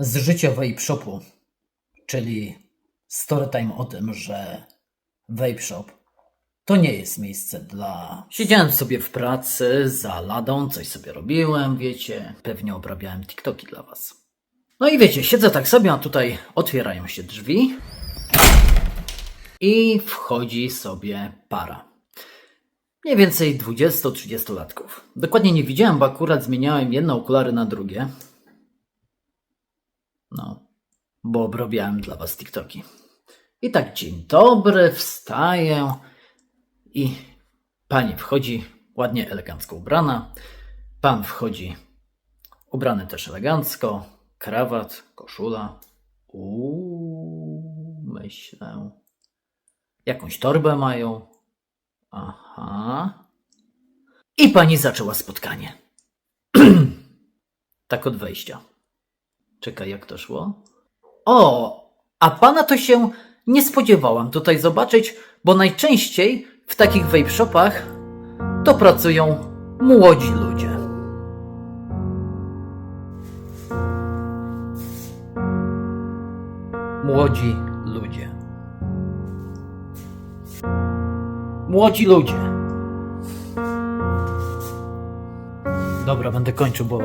z życia Vape czyli storytime o tym, że Vape Shop to nie jest miejsce dla... Siedziałem sobie w pracy za ladą, coś sobie robiłem, wiecie, pewnie obrabiałem TikToki dla was. No i wiecie, siedzę tak sobie, a tutaj otwierają się drzwi i wchodzi sobie para. Mniej więcej 20-30 latków. Dokładnie nie widziałem, bo akurat zmieniałem jedne okulary na drugie. No, bo obrabiałem dla was TikToki. I tak, dzień dobry, wstaję i pani wchodzi, ładnie, elegancko ubrana. Pan wchodzi, ubrany też elegancko, krawat, koszula. Uuu, myślę. Jakąś torbę mają. Aha. I pani zaczęła spotkanie. tak od wejścia. Czekaj, jak to szło? O, a pana to się nie spodziewałam tutaj zobaczyć, bo najczęściej w takich vape shopach to pracują młodzi ludzie. Młodzi ludzie. Młodzi ludzie. Dobra, będę kończył, bo